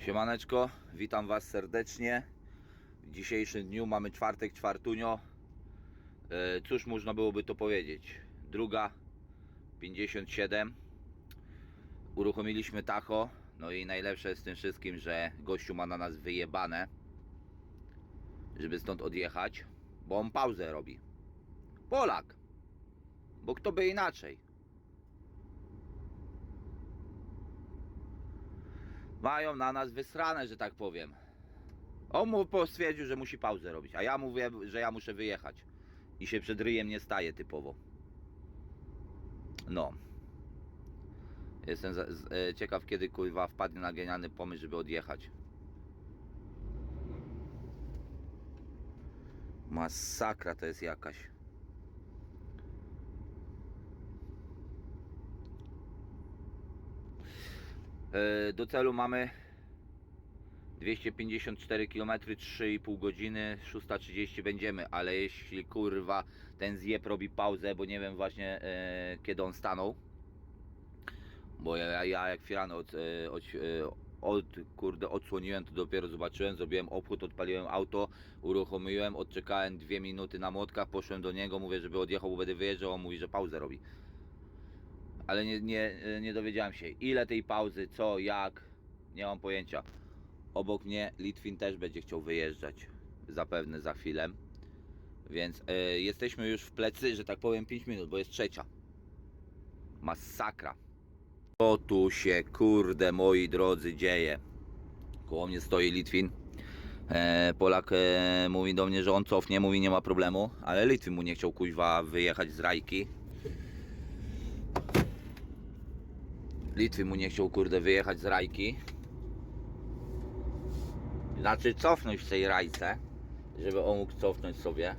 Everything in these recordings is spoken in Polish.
Siemaneczko, witam Was serdecznie. W dzisiejszym dniu mamy czwartek, czwartunio. E, Cóż można byłoby to powiedzieć? Druga 57. Uruchomiliśmy tacho. No i najlepsze jest tym wszystkim, że gościu ma na nas wyjebane, żeby stąd odjechać, bo on pauzę robi. Polak! Bo kto by inaczej? Mają na nas wysrane, że tak powiem. On mu stwierdził, że musi pauzę robić, a ja mówię, że ja muszę wyjechać. I się przed ryjem nie staje typowo. No. Jestem za, z, e, ciekaw, kiedy kurwa wpadnie na genialny pomysł, żeby odjechać. Masakra to jest jakaś. Do celu mamy 254 km, 3,5 godziny, 6.30 będziemy, ale jeśli kurwa ten zjeb robi pauzę, bo nie wiem właśnie e, kiedy on stanął, bo ja, ja jak firano od, e, od, e, od, kurde, odsłoniłem, to dopiero zobaczyłem, zrobiłem obchód, odpaliłem auto, uruchomiłem, odczekałem dwie minuty na młotkach, poszłem do niego, mówię, żeby odjechał, bo będę wyjeżdżał, on mówi, że pauzę robi ale nie, nie, nie dowiedziałem się ile tej pauzy, co, jak, nie mam pojęcia. Obok mnie Litwin też będzie chciał wyjeżdżać, zapewne za chwilę. Więc e, jesteśmy już w plecy, że tak powiem 5 minut, bo jest trzecia. Masakra. Co tu się, kurde, moi drodzy, dzieje? Koło mnie stoi Litwin. E, Polak e, mówi do mnie, że on cofnie, mówi nie ma problemu, ale Litwin mu nie chciał kuźwa wyjechać z rajki. Litwy mu nie chciał kurde wyjechać z rajki. Znaczy cofnąć w tej rajce, żeby on mógł cofnąć sobie.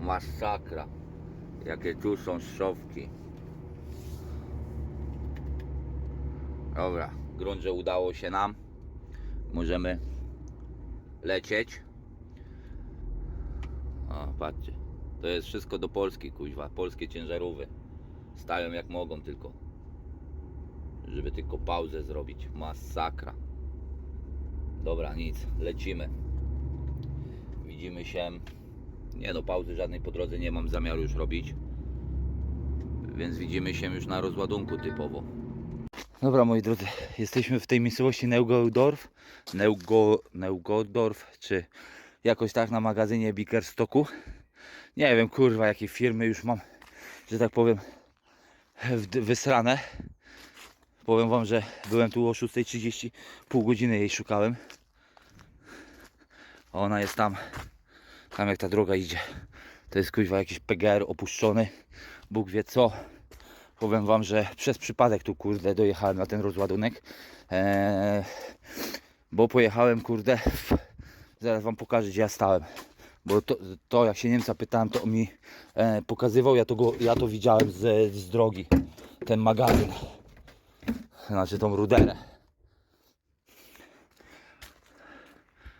Masakra. Jakie tu są szowki. Dobra, grunt, że udało się nam. Możemy lecieć. O, patrzcie. To jest wszystko do Polski, kuźwa. Polskie ciężarówy. Stają jak mogą tylko żeby tylko pauzę zrobić. Masakra. Dobra, nic, lecimy. Widzimy się. Nie no, pauzy żadnej po drodze nie mam zamiaru już robić. Więc widzimy się już na rozładunku typowo. Dobra moi drodzy, jesteśmy w tej miejscowości Neugodorf, Neugo, Neugodorf, czy jakoś tak na magazynie Bickerstocku. Nie wiem kurwa jakie firmy już mam, że tak powiem, wysrane. Powiem wam, że byłem tu o 6.30, pół godziny jej szukałem. A Ona jest tam, tam jak ta droga idzie. To jest kuźwa jakiś PGR opuszczony, Bóg wie co. Powiem wam, że przez przypadek tu kurde dojechałem na ten rozładunek. Eee, bo pojechałem kurde, zaraz wam pokażę gdzie ja stałem. Bo to, to jak się Niemca pytałem, to on mi e, pokazywał, ja to, go, ja to widziałem z, z drogi, ten magazyn znaczy tą ruderę.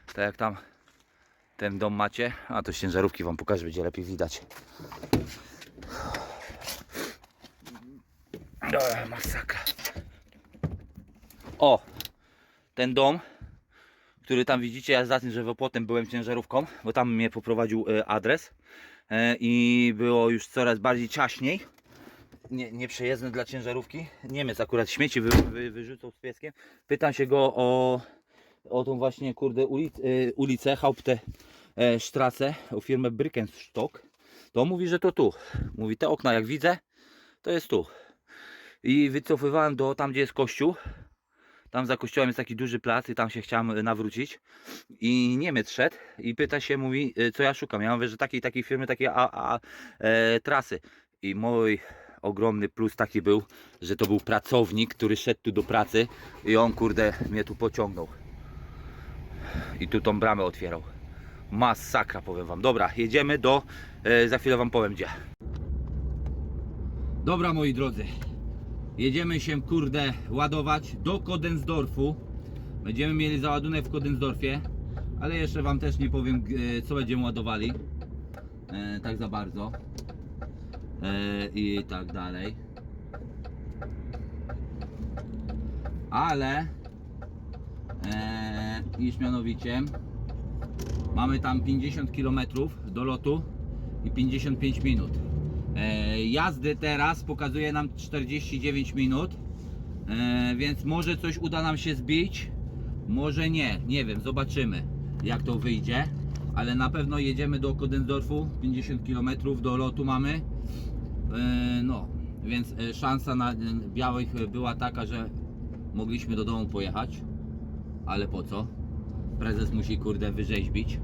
Tak jak tam ten dom macie, a to ciężarówki wam pokażę, będzie lepiej widać. O, masakra. O, ten dom, który tam widzicie, ja za tym, że potem byłem ciężarówką, bo tam mnie poprowadził e, adres e, i było już coraz bardziej ciaśniej nie, nieprzejezdny dla ciężarówki. Niemiec akurat śmieci wy, wy, wyrzucał z pieskiem. Pytam się go o, o tą właśnie kurde ulic, y, ulicę, Haupte e, Straße, o firmę Brickenstock. To mówi, że to tu. Mówi, te okna jak widzę, to jest tu. I wycofywałem do tam, gdzie jest kościół. Tam za kościołem jest taki duży plac i tam się chciałem nawrócić. I Niemiec szedł i pyta się, mówi, y, co ja szukam. Ja mówię, że takiej takiej firmy, takiej a, a, e, trasy. I mój ogromny plus taki był, że to był pracownik, który szedł tu do pracy i on kurde mnie tu pociągnął. I tu tą bramę otwierał. Masakra powiem wam. Dobra, jedziemy do. E, za chwilę wam powiem gdzie. Dobra moi drodzy. Jedziemy się kurde ładować do Kodensdorfu. Będziemy mieli załadunek w Kodensdorfie. Ale jeszcze wam też nie powiem e, co będziemy ładowali. E, tak za bardzo i tak dalej. Ale e, iż mianowicie mamy tam 50 km do lotu i 55 minut. E, jazdy teraz pokazuje nam 49 minut, e, więc może coś uda nam się zbić, może nie, nie wiem, zobaczymy jak to wyjdzie, ale na pewno jedziemy do Kodensdorfu, 50 km do lotu mamy, e, no, więc e, szansa na e, białych była taka, że mogliśmy do domu pojechać, ale po co? Prezes musi kurde wyrzeźbić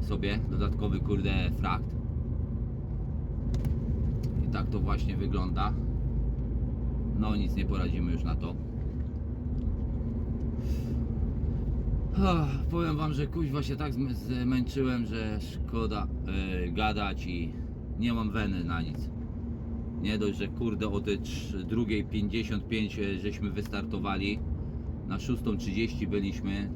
sobie dodatkowy kurde frakt. I tak to właśnie wygląda. No nic nie poradzimy już na to. Ach, powiem wam, że kuźwa się tak zm- zmęczyłem, że szkoda yy, gadać i nie mam weny na nic. Nie dość, że kurde o tej drugiej 55 e, żeśmy wystartowali. Na 6.30 byliśmy.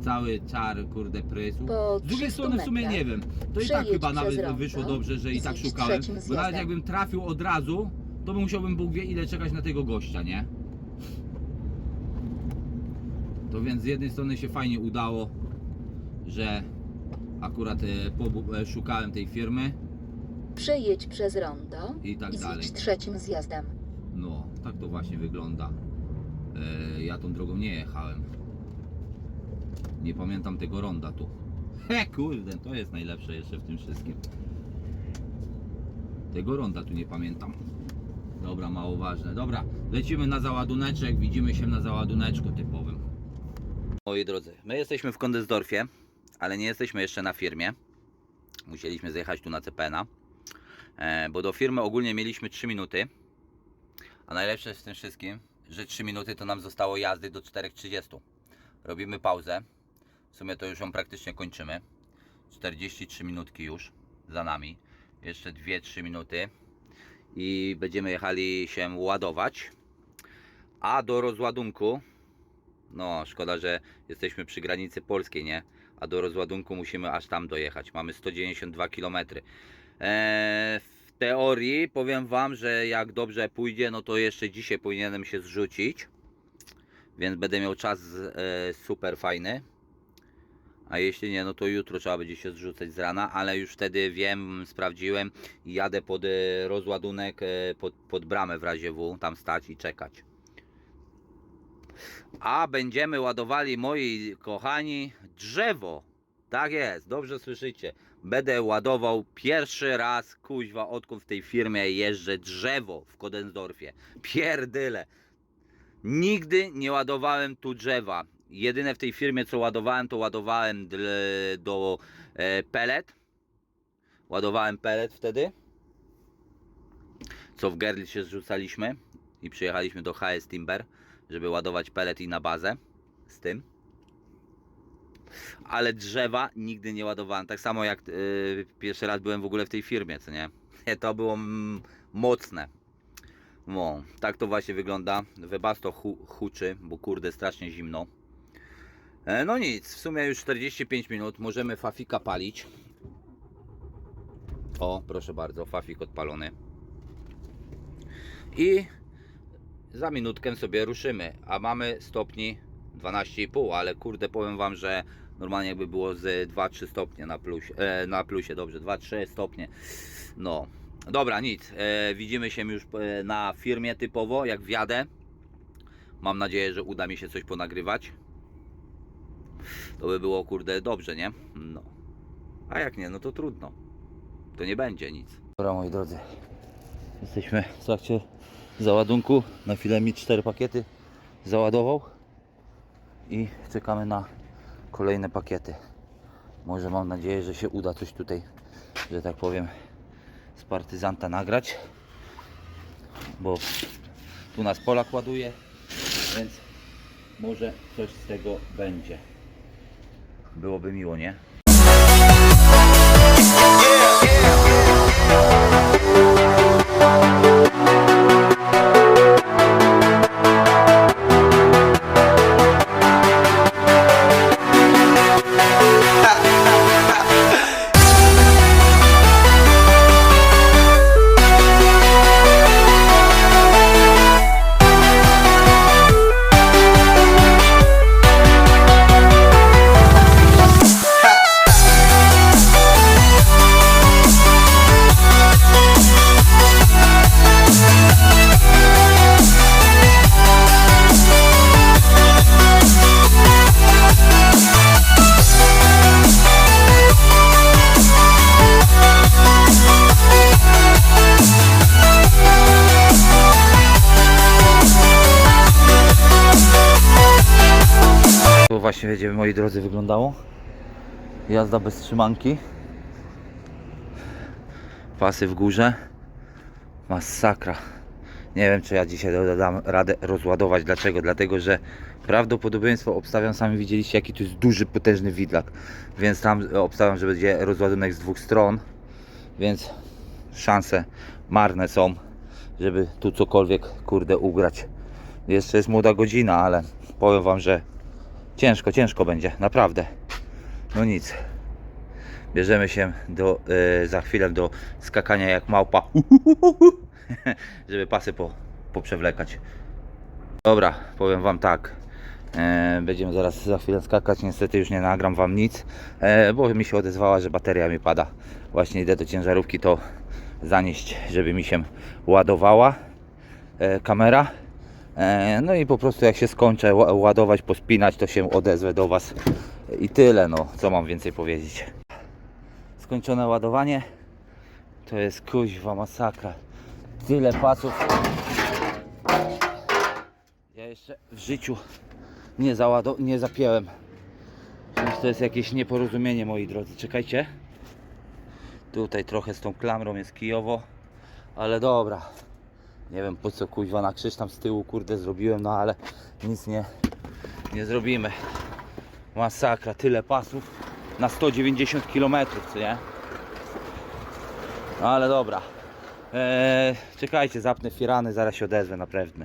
Cały czar kurde prysł. Po Z drugiej 300 strony w sumie metrach nie wiem. To i tak przejedź chyba przez nawet rondo wyszło dobrze, że i i tak zjedź szukałem. trzecim Bo nawet zjazdem. jakbym trafił od razu, to bym musiałbym Bóg wie ile czekać na tego gościa, nie? To więc z jednej strony się fajnie udało, że akurat e, pobu- e, szukałem tej firmy Przejedź przez rondo i tak dalej. zjedź trzecim zjazdem. No, tak to właśnie wygląda. E, ja tą drogą nie jechałem. Nie pamiętam tego ronda tu. He kurde, to jest najlepsze jeszcze w tym wszystkim. Tego ronda tu nie pamiętam. Dobra, mało ważne. Dobra, lecimy na załaduneczek. Widzimy się na załaduneczku typowym. Moi drodzy, my jesteśmy w Kondensdorfie, ale nie jesteśmy jeszcze na firmie. Musieliśmy zjechać tu na CPN-a, e, bo do firmy ogólnie mieliśmy 3 minuty. A najlepsze w tym wszystkim, że 3 minuty to nam zostało jazdy do 4.30. Robimy pauzę. W sumie to już ją praktycznie kończymy. 43 minutki już za nami. Jeszcze 2-3 minuty i będziemy jechali się ładować. A do rozładunku, no szkoda, że jesteśmy przy granicy polskiej, nie? A do rozładunku musimy aż tam dojechać. Mamy 192 km. Eee, teorii powiem Wam, że jak dobrze pójdzie, no to jeszcze dzisiaj powinienem się zrzucić. Więc będę miał czas e, super fajny. A jeśli nie, no to jutro trzeba będzie się zrzucać z rana, ale już wtedy wiem, sprawdziłem i jadę pod e, rozładunek, e, pod, pod bramę w razie W, tam stać i czekać. A będziemy ładowali, moi kochani, drzewo. Tak jest, dobrze słyszycie. Będę ładował pierwszy raz, kuźwa, odkąd w tej firmie jeżdżę drzewo w Kodensdorfie. Pierdyle. Nigdy nie ładowałem tu drzewa. Jedyne w tej firmie co ładowałem, to ładowałem do e, pelet. Ładowałem pelet wtedy. Co w Gerli się zrzucaliśmy i przyjechaliśmy do HS Timber, żeby ładować pelet i na bazę z tym. Ale drzewa nigdy nie ładowałem. Tak samo jak y, pierwszy raz byłem w ogóle w tej firmie, co nie? To było mm, mocne. No, tak to właśnie wygląda. Webasto hu, huczy, bo kurde strasznie zimno. E, no nic, w sumie już 45 minut. Możemy fafika palić. O, proszę bardzo, fafik odpalony. I za minutkę sobie ruszymy. A mamy stopni 12,5, ale kurde powiem Wam, że normalnie jakby było z 2-3 stopnie na plusie, e, na plusie, dobrze, 2-3 stopnie. No, dobra, nic. E, widzimy się już e, na firmie typowo, jak wjadę. Mam nadzieję, że uda mi się coś ponagrywać. To by było kurde dobrze, nie? No. A jak nie, no to trudno. To nie będzie nic. Dobra moi drodzy. Jesteśmy w trakcie załadunku. Na chwilę mi cztery pakiety załadował. I czekamy na kolejne pakiety. Może mam nadzieję, że się uda coś tutaj, że tak powiem, z partyzanta nagrać. Bo tu nas Polak ładuje, więc może coś z tego będzie. Byłoby miło, nie? Właśnie będziemy moi drodzy wyglądało. Jazda bez trzymanki. Pasy w górze. Masakra. Nie wiem czy ja dzisiaj dam radę rozładować. Dlaczego? Dlatego, że prawdopodobieństwo obstawiam, sami widzieliście jaki tu jest duży, potężny widlak. Więc tam obstawiam, że będzie rozładunek z dwóch stron. Więc szanse marne są, żeby tu cokolwiek kurde ugrać. Jeszcze jest młoda godzina, ale powiem wam, że ciężko, ciężko będzie, naprawdę. No nic. Bierzemy się do, e, za chwilę do skakania jak małpa, żeby pasy po, poprzewlekać. Dobra, powiem wam tak. E, będziemy zaraz za chwilę skakać. Niestety już nie nagram wam nic, e, bo mi się odezwała, że bateria mi pada. Właśnie idę do ciężarówki to zanieść, żeby mi się ładowała e, kamera. E, no i po prostu jak się skończę ła- ładować, pospinać, to się odezwę do Was. I tyle, no, co mam więcej powiedzieć. Skończone ładowanie. To jest kuźwa masakra. Tyle pasów. Ja jeszcze w życiu nie, załado- nie zapięłem. Więc to jest jakieś nieporozumienie, moi drodzy. Czekajcie. Tutaj trochę z tą klamrą jest kijowo, ale dobra. Nie wiem po co kuźwa na krzyż tam z tyłu kurde zrobiłem, no ale nic nie, nie zrobimy. Masakra, tyle pasów na 190 km, co nie? No ale dobra. Eee, czekajcie, zapnę firany, zaraz się odezwę na pewno.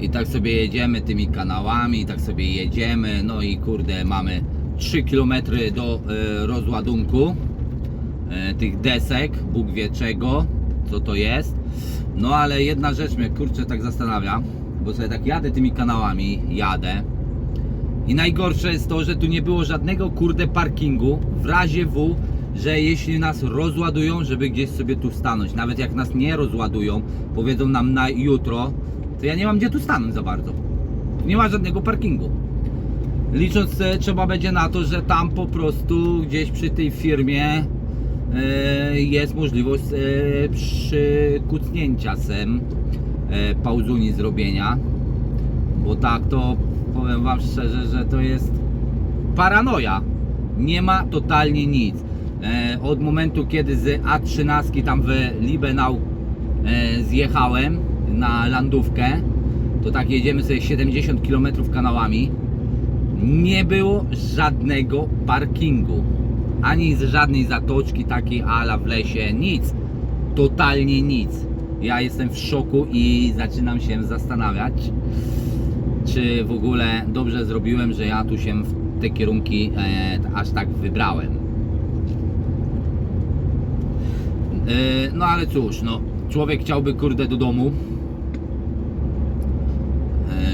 I tak sobie jedziemy tymi kanałami, tak sobie jedziemy, no i kurde mamy 3 km do e, rozładunku e, tych desek, Bóg wie czego, co to jest. No ale jedna rzecz mnie kurczę tak zastanawia, bo sobie tak jadę tymi kanałami, jadę. I najgorsze jest to, że tu nie było żadnego kurde parkingu w razie W, że jeśli nas rozładują, żeby gdzieś sobie tu stanąć. Nawet jak nas nie rozładują, powiedzą nam na jutro, to ja nie mam gdzie tu stanąć za bardzo. Nie ma żadnego parkingu. Licząc e, trzeba będzie na to, że tam po prostu gdzieś przy tej firmie jest możliwość e, przykucnięcia sem e, pauzuni zrobienia. Bo tak to powiem wam szczerze, że to jest paranoja. Nie ma totalnie nic. E, od momentu kiedy z A13 tam w Libenau e, zjechałem na landówkę, to tak jedziemy sobie 70 km kanałami. Nie było żadnego parkingu. Ani z żadnej zatoczki takiej ala w lesie, nic. Totalnie nic. Ja jestem w szoku i zaczynam się zastanawiać, czy w ogóle dobrze zrobiłem, że ja tu się w te kierunki e, aż tak wybrałem. E, no ale cóż, no człowiek chciałby kurde do domu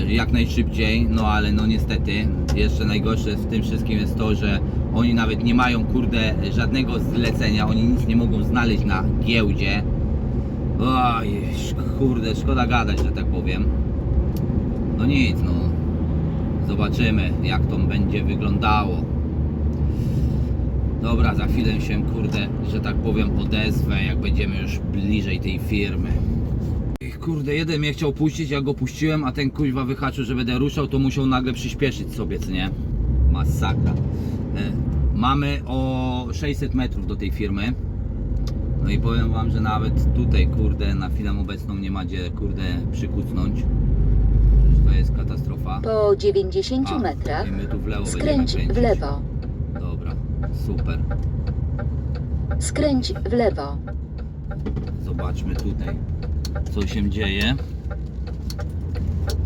jak najszybciej, no ale no niestety jeszcze najgorsze w tym wszystkim jest to, że oni nawet nie mają kurde żadnego zlecenia, oni nic nie mogą znaleźć na giełdzie. Oj, kurde, szkoda gadać, że tak powiem. No nic, no. Zobaczymy, jak to będzie wyglądało. Dobra, za chwilę się, kurde, że tak powiem, odezwę, jak będziemy już bliżej tej firmy. Kurde, jeden mnie chciał puścić, ja go puściłem, a ten kuźwa wyhaczył, że będę ruszał, to musiał nagle przyspieszyć sobie, co nie? Masakra. E, mamy o 600 metrów do tej firmy. No i powiem wam, że nawet tutaj, kurde, na chwilę obecną nie ma gdzie, kurde, przykucnąć. To jest katastrofa. Po 90 A, metrach tu w lewo skręć w lewo. Dobra, super. Skręć w lewo. Zobaczmy tutaj, co się dzieje.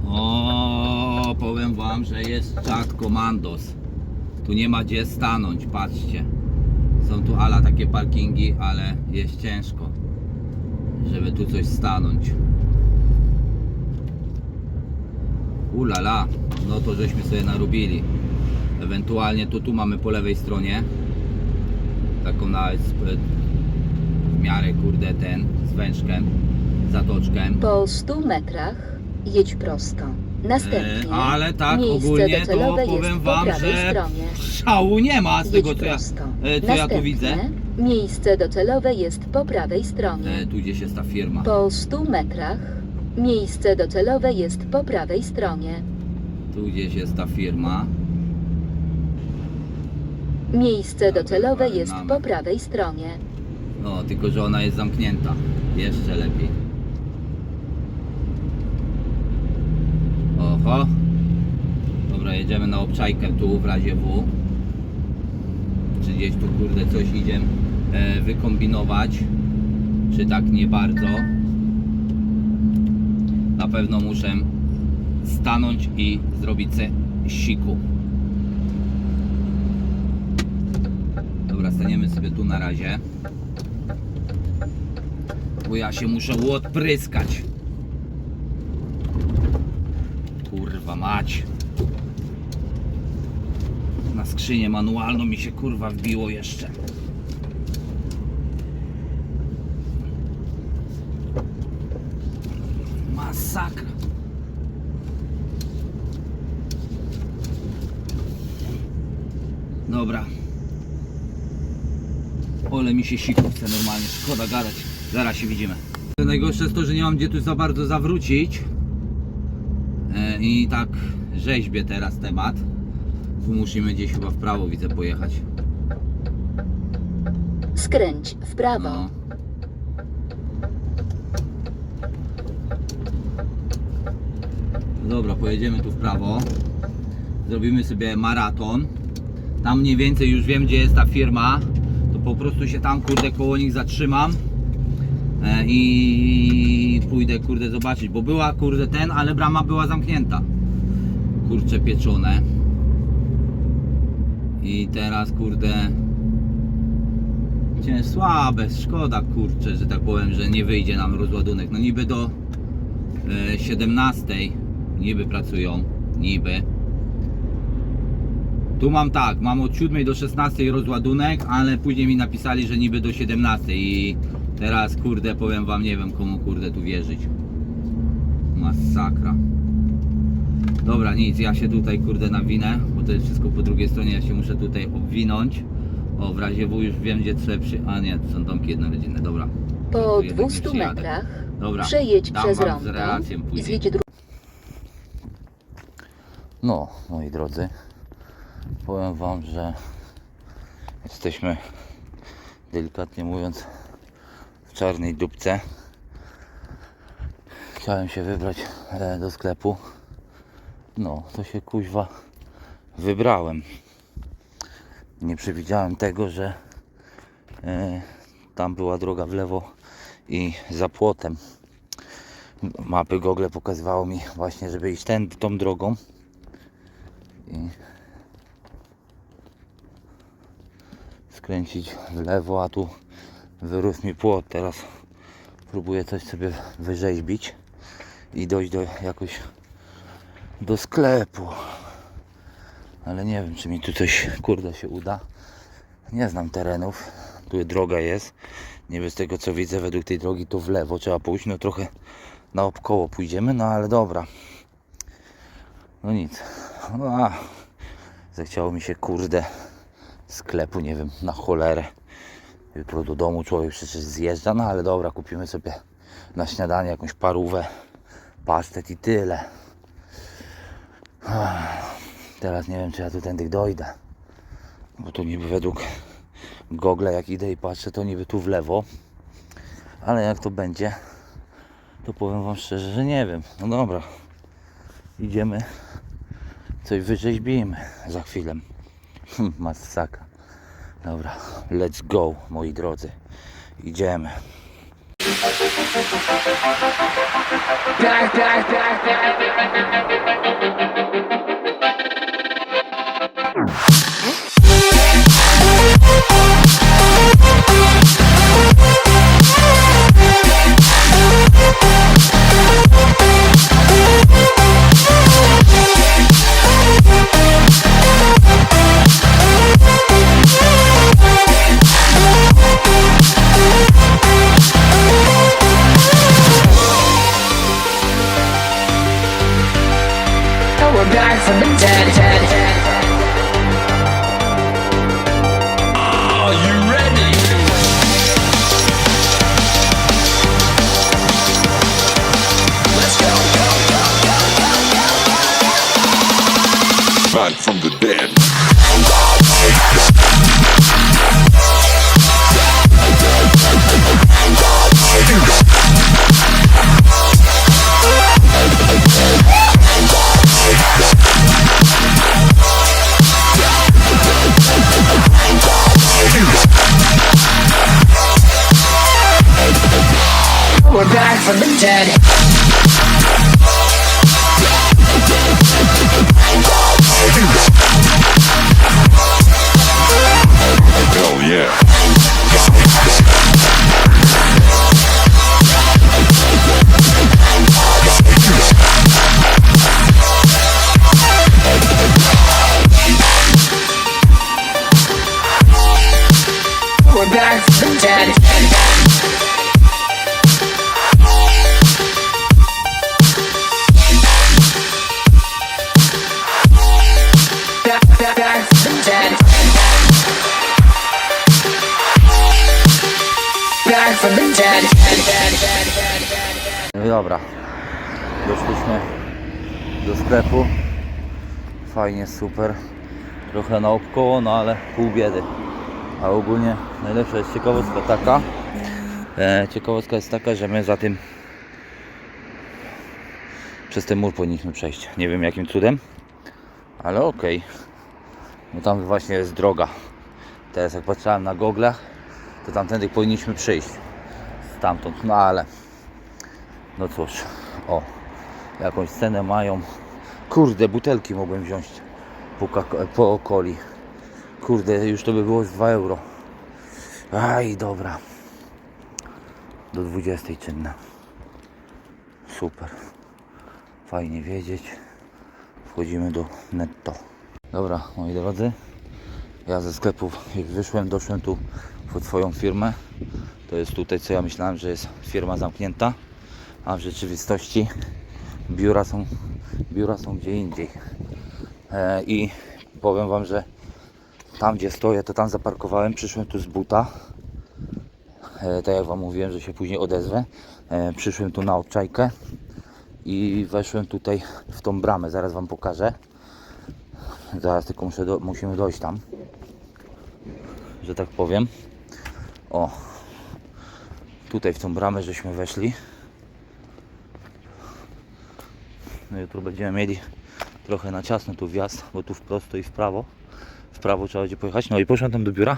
O, powiem wam, że jest czat komandos. Tu nie ma gdzie stanąć, patrzcie. Są tu ala takie parkingi, ale jest ciężko, żeby tu coś stanąć. Ulala, no to żeśmy sobie narobili. Ewentualnie to tu mamy po lewej stronie taką nawet w miarę kurde ten z wężkiem, zatoczkiem. Po 100 metrach jedź prosto. Następnie E, ale tak miejsce ogólnie to docelowe powiem jest po wam, prawej że stronie. szału nie ma z Jedź tego co ja, prosto. e, co ja tu Następnie widzę. Miejsce docelowe jest po prawej stronie. E, tu gdzieś jest ta firma. Po 100 metrach miejsce docelowe jest po prawej stronie. Tu gdzieś jest ta firma. Miejsce docelowe Dobra, jest mamy. po prawej stronie. No, tylko że ona jest zamknięta. Jeszcze lepiej. Dobra, jedziemy na obczajkę tu w razie W. Czy gdzieś tu kurde coś idzie e, wykombinować. Czy tak nie bardzo. Na pewno muszę stanąć i zrobić se siku. Dobra, staniemy sobie tu na razie. Bo ja się muszę odpryskać. Kurwa mać. Na skrzynię manualną mi się kurwa wbiło jeszcze. Masakra. Dobra. Ole mi się siku normalnie, szkoda gadać. Zaraz się widzimy. Najgorsze jest to, że nie mam gdzie tu za bardzo zawrócić. I tak rzeźbię teraz temat. Tu musimy gdzieś chyba w prawo widzę pojechać. Skręć w prawo. No. Dobra, pojedziemy tu w prawo. Zrobimy sobie maraton. Tam mniej więcej już wiem, gdzie jest ta firma. To po prostu się tam, kurde, koło nich zatrzymam. E, I pójdę, kurde, zobaczyć. Bo była, kurde, ten, ale brama była zamknięta. Kurcze pieczone. I teraz, kurde, Cię słabe, szkoda kurczę, że tak powiem, że nie wyjdzie nam rozładunek. No niby do e, 17 niby pracują, niby. Tu mam tak, mam od 7 do 16 rozładunek, ale później mi napisali, że niby do 17 i teraz kurde powiem wam, nie wiem komu kurde tu wierzyć. Masakra. Dobra, nic, ja się tutaj kurde nawinę, bo to jest wszystko po drugiej stronie, ja się muszę tutaj obwinąć. O, w razie W już wiem gdzie trzeba przy... A nie, to są domki jednorodzinne, dobra. Po Tu jednak nie 200 przyjadę. metrach Dobra. przejedź przez rondo relacją i zjedź drugą. No, moi drodzy, powiem Wam, że jesteśmy, delikatnie mówiąc, w czarnej dupce. Chciałem się wybrać e, do sklepu. No, to się kuźwa wybrałem. Nie przewidziałem tego, że e, tam była droga w lewo i za płotem. Mapy Google pokazywało mi właśnie, żeby iść ten, tą drogą i skręcić w lewo, a tu wyrósł mi płot. Teraz próbuję coś sobie wyrzeźbić i dojść do jakoś do sklepu. Ale nie wiem, czy mi tu coś kurde się uda. Nie znam terenów. Tu droga jest. Nie bez tego co widzę, według tej drogi to w lewo trzeba pójść. No trochę naokoło pójdziemy, no ale dobra. No nic. No, a, zachciało mi się kurde sklepu, nie wiem, na cholerę. Jutro do domu człowiek przecież zjeżdża, no ale dobra, kupimy sobie na śniadanie jakąś parówę, pastet i tyle. Teraz nie wiem, czy ja tu tędy dojdę. Bo tu niby według Google, jak idę i patrzę, to niby tu w lewo. Ale jak to będzie, to powiem Wam szczerze, że nie wiem. No dobra, idziemy coś wyrzeźbimy za chwilę. Masakra. Dobra, let's go, moi drodzy. Idziemy. Oh, from the dead. No dobra. Doszliśmy do sklepu. Fajnie, super. Trochę naokoło, no ale pół biedy. A ogólnie najlepsza jest ciekawostka taka. E, ciekawostka jest taka, że my za tym przez ten mur powinniśmy przejść. Nie wiem jakim cudem, ale okej. No tam właśnie jest droga. Teraz jak patrzyłem na goglach, to tamtędy powinniśmy przyjść. Stamtąd, no ale no cóż, o, jakąś cenę mają. Kurde, butelki mogłem wziąć po, coli. Kurde, już to by było z 2 euro. Aj, dobra. Do 20 czynne. Super. Fajnie wiedzieć. Wchodzimy do netto. Dobra, moi drodzy. Ja ze sklepu, jak wyszłem, doszłem tu pod swoją firmę. To jest tutaj, co ja myślałem, że jest firma zamknięta a w rzeczywistości biura są, biura są gdzie indziej. E, I powiem Wam, że tam gdzie stoję, to tam zaparkowałem, przyszłem tu z buta. E, tak jak Wam mówiłem, że się później odezwę. E, przyszłem tu na obczajkę i weszłem tutaj w tą bramę. Zaraz Wam pokażę. Zaraz tylko muszę do, musimy dojść tam, że tak powiem. O, tutaj w tą bramę żeśmy weszli. No jutro będziemy mieli trochę na ciasno tu wjazd, bo tu w prosto i w prawo. W prawo trzeba będzie pojechać. No i poszedłem tam do biura.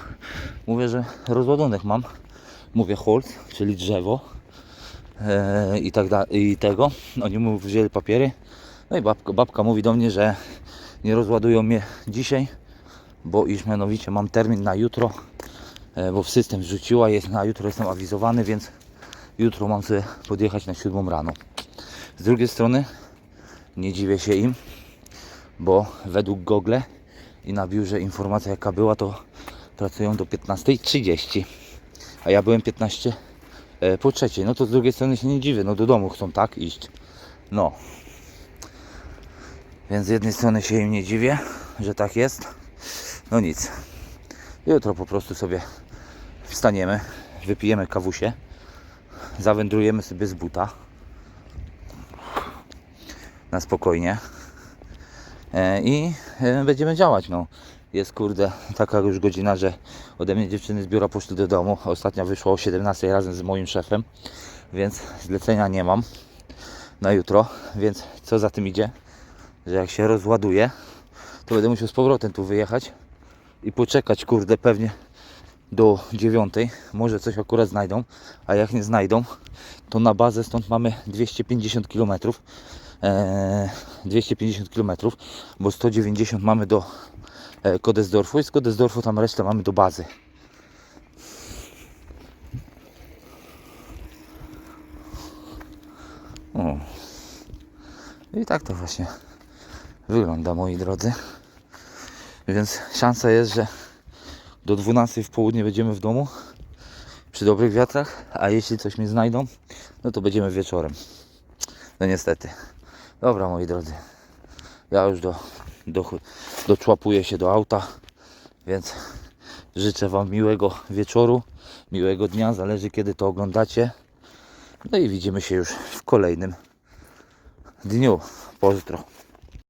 Mówię, że rozładunek mam. Mówię hold, czyli drzewo. e, I tak i tego. Oni mu wzięli papiery. No i babka, babka mówi do mnie, że nie rozładują mnie dzisiaj, bo iż mianowicie mam termin na jutro, bo w system wrzuciła, jest na jutro jestem awizowany, więc jutro mam sobie podjechać na 7 rano. Z drugiej strony nie dziwię się im, bo według Google i na biurze informacja jaka była, to pracują do 15.30, a ja byłem 15 e, po trzeciej. No to z drugiej strony się nie dziwię, no do domu chcą tak iść. No. Więc z jednej strony się im nie dziwię, że tak jest. No nic. Jutro po prostu sobie wstaniemy, wypijemy kawusie, zawędrujemy sobie z buta na spokojnie E, i e, będziemy działać. No. Jest kurde taka już godzina, że ode mnie dziewczyny z biura poszły do domu. Ostatnia wyszła o 17 razem z moim szefem, więc zlecenia nie mam na jutro. Więc co za tym idzie? Że jak się rozładuje, to będę musiał z powrotem tu wyjechać i poczekać kurde pewnie do dziewiątej. Może coś akurat znajdą, a jak nie znajdą, to na bazę stąd mamy 250 km. Eee, 250 km, bo 190 mamy do e, Kodesdorfu i z Kodesdorfu tam resztę mamy do bazy. O. I tak to właśnie wygląda, moi drodzy. Więc szansa jest, że do 12 w południe będziemy w domu przy dobrych wiatrach, a jeśli coś mi znajdą, no to będziemy wieczorem. No niestety. Dobra moi drodzy. Ja już do, do, doczłapuję się do auta, więc życzę Wam miłego wieczoru, miłego dnia, zależy kiedy to oglądacie. No i widzimy się już w kolejnym dniu. Pozdro.